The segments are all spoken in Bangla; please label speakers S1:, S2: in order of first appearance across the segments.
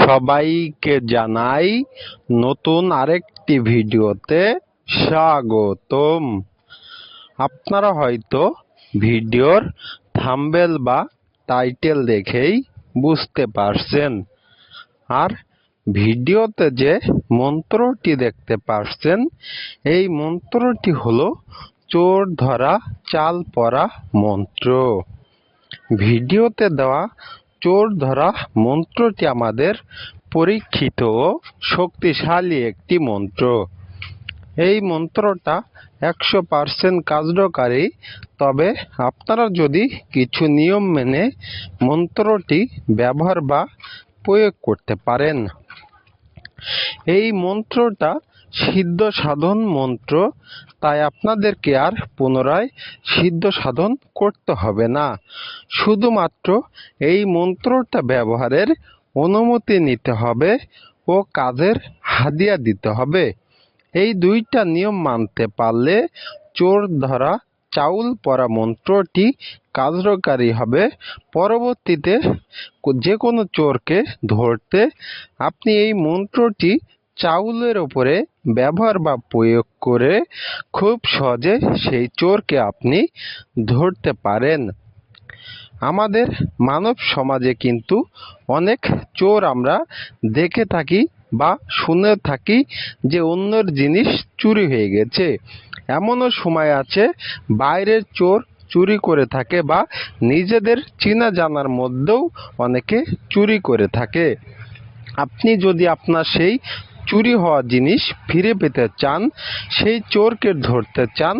S1: সবাইকে জানাই নতুন আরেকটি ভিডিওতে স্বাগতম। আপনারা হয়তো ভিডিওর থাম্বেল বা টাইটেল দেখেই বুঝতে পারছেন। আর ভিডিওতে যে মন্ত্রটি দেখতে পারছেন, এই মন্ত্রটি হলো চোর ধরা, চাল পরা মন্ত্র। ভিডিওতে দেওয়া চোর ধরা মন্ত্রটি আমাদের পরীক্ষিত ও শক্তিশালী একটি মন্ত্র। এই মন্ত্রটা একশো পার্সেন্ট কার্যকারী। তবে আপনারা যদি কিছু নিয়ম মেনে মন্ত্রটি ব্যবহার বা প্রয়োগ করতে পারেন। এই মন্ত্রটা সিদ্ধ সাধন মন্ত্র তাই আপনাদেরকে আর পুনরায় সিদ্ধ সাধন করতে হবে না। শুধুমাত্র এই মন্ত্রটা ব্যবহারের অনুমতি নিতে হবে ও কাজের হাদিয়া দিতে হবে। এই দুইটা নিয়ম মানতে পারলে চোর ধরা, চাউল পরা মন্ত্রটি কার্যকারী হবে। পরবর্তীতে যে কোনো চোরকে ধরতে আপনি এই মন্ত্রটি চাউলের ওপরে ব্যবহার বা প্রয়োগ করে খুব সহজে সেই চোরকে আপনি ধরতে পারেন। আমাদের মানব সমাজে কিন্তু অনেক চোর আমরা দেখে থাকি বা শুনে থাকি যে অন্যের জিনিস চুরি হয়ে গেছে। এমনও সময় আছে বাইরের চোর চুরি করে থাকে বা নিজেদের চেনা জানার মধ্যেও অনেকে চুরি করে থাকে। আপনি যদি আপনার সেই চুরি হওয়া জিনিস ফিরে পেতে চান, সেই চোরকে ধরতে চান,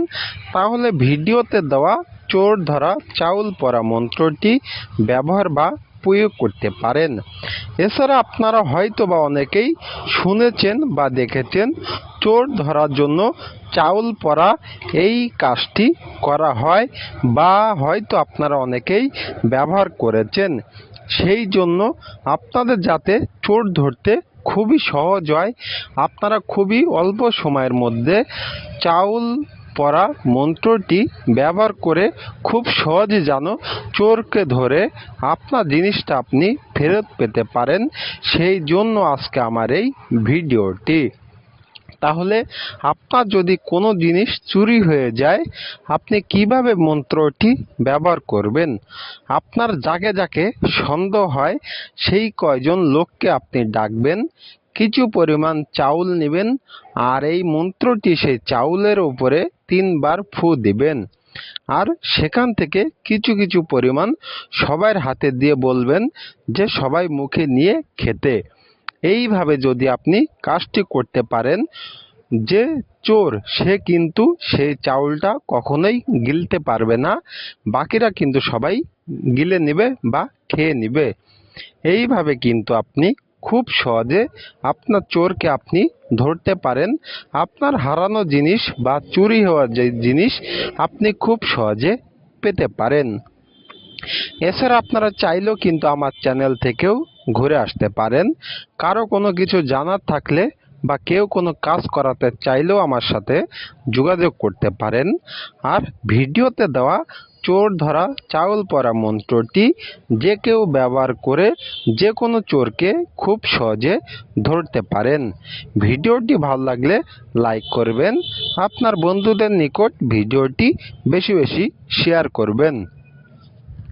S1: তাহলে ভিডিওতে দেওয়া চোর ধরা চাউল পরা মন্ত্রটি ব্যবহার বা প্রয়োগ করতে পারেন। এছাড়া আপনারা হয়তো বা অনেকেই শুনেছেন বা দেখেছেন, চোর ধরার জন্য চাউল পরা এই কাজটি করা হয় বা হয়তো আপনারা অনেকেই ব্যবহার করেছেন। সেই জন্য আপনাদের যাতে চোর ধরতে খুবই সহজ হয়। আপনারা খুবই অল্প সময়ের মধ্যে চাউল পরা মন্ত্রটি ব্যবহার করে খুব সহজে যেন চোরকে ধরে আপনার জিনিসটা আপনি ফেরত পেতে পারেন। সেই জন্য আজকে আমার এই ভিডিওটি। তাহলে আপনার যদি কোনো জিনিস চুরি হয়ে যায়, আপনি কীভাবে মন্ত্রটি ব্যবহার করবেন? আপনার যাকে যাকে সন্দেহ হয়, সেই কয়জন লোককে আপনি ডাকবেন, কিছু পরিমাণ চাউল নেবেন, আর এই মন্ত্রটি সেই চাউলের উপরে তিনবার ফু দিবেন। আর সেখান থেকে কিছু কিছু পরিমাণ সবার হাতে দিয়ে বলবেন যে সবাই মুখে নিয়ে খেতে। এইভাবে যদি আপনি কাজটি করতে পারেন, যে চোর, সে কিন্তু সেই চাউলটা কখনোই গিলতে পারবে না। বাকিরা কিন্তু সবাই গিলে নেবে বা খেয়ে নেবে। এইভাবে কিন্তু আপনি খুব সহজে আপনার চোরকে আপনি ধরতে পারেন। আপনার হারানো জিনিস বা চুরি হওয়া যে জিনিস আপনি খুব সহজে পেতে পারেন। এছাড়া আপনারা চাইলেও কিন্তু আমার চ্যানেল থেকেও ঘুরে আসতে পারেন। কারও কোনো কিছু জানার থাকলে বা কেউ কোনো কাজ করাতে চাইলেও আমার সাথে যোগাযোগ করতে পারেন। আর ভিডিওতে দেওয়া চোর ধরা, চাউল পরা মন্ত্রটি যে কেউ ব্যবহার করে যে কোনো চোরকে খুব সহজে ধরতে পারেন। ভিডিওটি ভালো লাগলে লাইক করবেন। আপনার বন্ধুদের নিকট ভিডিওটি বেশি বেশি শেয়ার করবেন।